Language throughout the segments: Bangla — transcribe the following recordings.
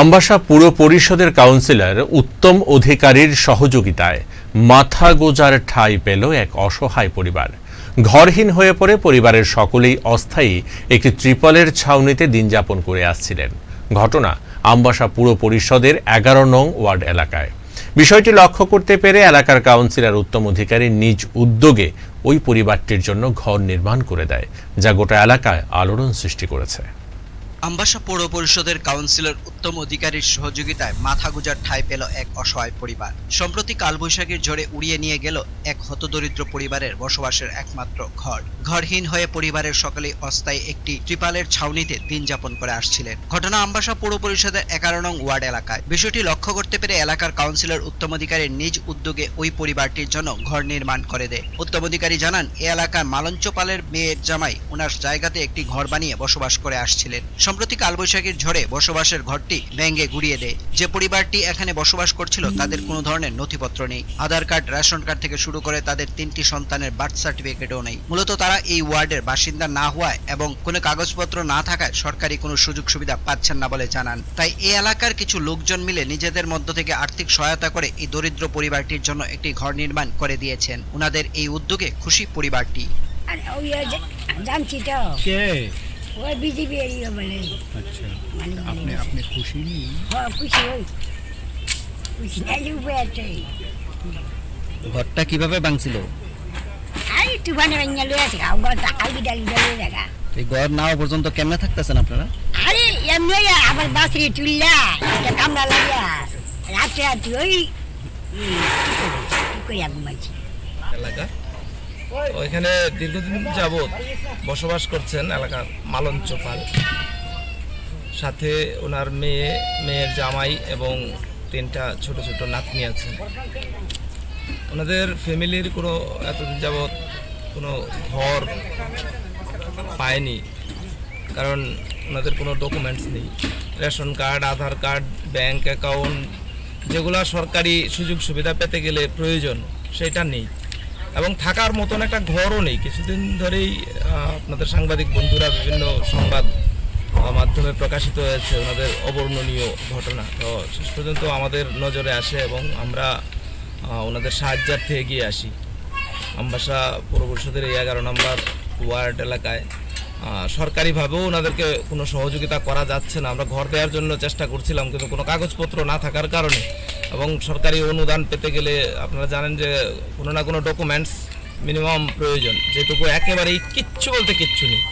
আমবাসা পুর পরিষদের কাউন্সিলর উত্তম অধিকারীর সহযোগিতায় মাথা গোজার ঠাঁই পেল এক অসহায় পরিবার। ঘরহীন হয়ে পড়ে পরিবারের সকলেই অস্থায়ী একটি ত্রিপলের ছাউনিতে দিন যাপন করে আসছিলেন। ঘটনা আমবাসা পুর পরিষদের এগারো নং ওয়ার্ড এলাকায়। বিষয়টি লক্ষ্য করতে পেরে এলাকার কাউন্সিলর উত্তম অধিকারী নিজ উদ্যোগে ওই পরিবারটির জন্য ঘর নির্মাণ করে দেয়, যা গোটা এলাকায় আলোড়ন সৃষ্টি করেছে। আমবাসা পৌর পরিষদের কাউন্সিলর উত্তম অধিকারীর সহযোগিতায় মাথা গুজার ঠাঁই পেল এক অসহায় পরিবার। সম্প্রতি কালবৈশাখীর ঝড়ে উড়িয়ে নিয়ে গেল এক হতদরিদ্র পরিবারের বসবাসের একমাত্র ঘর। ঘরহীন হয়ে পরিবারের সকলে অস্থায়ী একটি ত্রিপালের ছাউনিতে দিন যাপন করে আসছিলেন। ঘটনা আমবাসা পৌর পরিষদের এগারো নং ওয়ার্ড এলাকায়। বিষয়টি লক্ষ্য করতে পেরে এলাকার কাউন্সিলর উত্তম অধিকারীর নিজ উদ্যোগে ওই পরিবারটির জন্য ঘর নির্মাণ করে দেয়। উত্তম অধিকারী জানান, এ এলাকার মালঞ্চপালের মেয়ের জামাই ওনার জায়গাতে একটি ঘর বানিয়ে বসবাস করে আসছিলেন। সম্প্রতি কালবৈশাখীর ঝড়ে বসবাসের ঘরটি ভেঙে গুড়িয়ে দেয়। যে পরিবারটি এখানে বসবাস করছিল তাদের কোনো ধরনের নথিপত্র নেই। আধার কার্ড রেশন কার্ড থেকে শুরু করে তাদের তিনটি সন্তানের বার্থ সার্টিফিকেটও নেই। মূলত তারা এই ওয়ার্ডের বাসিন্দা না হওয়ায় এবং কোনো কাগজপত্র না থাকায় সরকারি কোনো সুযোগ সুবিধা পাচ্ছেন না বলে জানান। তাই এই এলাকার কিছু লোকজন মিলে নিজেদের মধ্য থেকে আর্থিক সহায়তা করে এই দরিদ্র পরিবারটির জন্য একটি ঘর নির্মাণ করে দিয়েছেন। উনাদের এই উদ্যোগে খুশি পরিবারটি। জানছি তো। কে? ওই বিজেপি এরিয়া বলে। আচ্ছা মানে আপনি আপনি খুশি নি হ্যাঁ খুশি ওই খুশি নাই উপায় আছে। ঘরটা কীভাবে ভাঙছিল? আর একটু বানে বানিয়ে লয়ে আছে গাও টাকা গিডা গিডা লয়ে দেখা। এই ঘর না হওয়া পর্যন্ত কেমনে থাকতেছেন আপনারা? আরে এমনি আবার বাসরি চুল্লা এটা কামড়া লাগিয়া। রাত্রে রাত্রি ওই কইয়া ঘুমাইছি? এলাকা ওইখানে দীর্ঘদিন যাবৎ বসবাস করছেন এলাকার মালন চোপাল। সাথে ওনার মেয়ে, মেয়ের জামাই এবং তিনটা ছোট ছোট নাতনি আছেন ওনাদের ফ্যামিলির কোনো এতদিন যাবৎ কোনো ঘর পায়নি, কারণ ওনাদের কোনো ডকুমেন্টস নেই। Ration card, Aadhaar card bank account যেগুলো সরকারি সুযোগ সুবিধা পেতে গেলে প্রয়োজন, সেটা নেই। এবং থাকার মতন একটা ঘরও নেই। কিছুদিন ধরেই আপনাদের সাংবাদিক বন্ধুরা বিভিন্ন সংবাদ মাধ্যমে প্রকাশিত হয়েছে ওনাদের অবর্ণনীয় ঘটনা। তো শেষ পর্যন্ত আমাদের নজরে আসে এবং আমরা ওনাদের সাহায্যার্থে এগিয়ে আসি। আমবাসা পৌর পরিষদের এই এগারো নম্বর ওয়ার্ড এলাকায় সরকারিভাবেও ওনাদেরকে কোনো সহযোগিতা করা যাচ্ছে না। আমরা ঘর দেওয়ার জন্য চেষ্টা করছিলাম, কিন্তু কোনো কাগজপত্র না থাকার কারণে এবং সরকারি অনুদান পেতে গেলে আপনারা জানেন যে কোনো না কোনো ডকুমেন্টস মিনিমাম প্রয়োজন। যেটুকু একেবারেই কিচ্ছু বলতে কিচ্ছু নেই।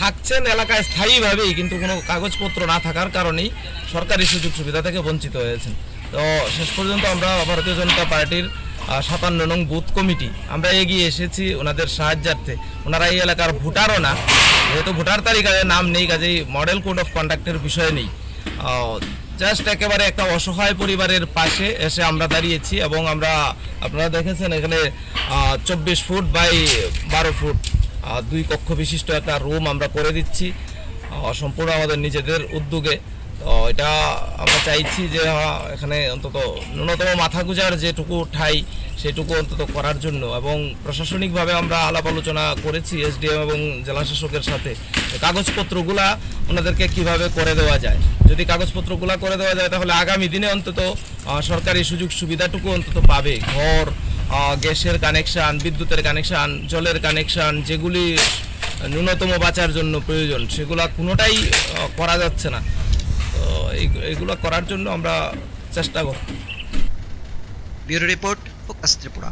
থাকছেন এলাকায় স্থায়ীভাবেই, কিন্তু কোনো কাগজপত্র না থাকার কারণেই সরকারি সুযোগ সুবিধা থেকে বঞ্চিত হয়েছেন। তো শেষ পর্যন্ত আমরা ভারতীয় জনতা পার্টির সাতান্ন নং বুথ কমিটি, আমরা এগিয়ে এসেছি ওনাদের সাহায্যার্থে। ওনারা এই এলাকার ভোটারও না, যেহেতু ভোটার তালিকায় নাম নেই, কাজেই মডেল কোড অফ কন্ডাক্টের বিষয় নেই। জাস্ট একেবারে একটা অসহায় পরিবারের পাশে এসে আমরা দাঁড়িয়েছি এবং আমরা, আপনারা দেখেছেন এখানে চব্বিশ ফুট বাই বারো ফুট দুই কক্ষ বিশিষ্ট একটা রুম আমরা করে দিচ্ছি সম্পূর্ণ আমাদের নিজেদের উদ্যোগে। তো এটা আমরা চাইছি যে এখানে অন্তত ন্যূনতম মাথা গুজার যেটুকু ঠাই, সেটুকু অন্তত করার জন্য এবং প্রশাসনিকভাবে আমরা আলাপ আলোচনা করেছি এসডিএম এবং জেলা শাসকের সাথে কাগজপত্রগুলা ওনাদেরকে কীভাবে করে দেওয়া যায়। যদি কাগজপত্রগুলা করে দেওয়া যায়, তাহলে আগামী দিনে অন্তত সরকারি সুযোগ সুবিধাটুকু অন্তত পাবে। ঘর গ্যাসের কানেকশান, বিদ্যুতের কানেকশান, জলের কানেকশান, যেগুলি ন্যূনতম বাঁচার জন্য প্রয়োজন, সেগুলা কোনোটাই করা যাচ্ছে না। তো এগুলো করার জন্য আমরা চেষ্টা করব। Bureau report focus Tripura.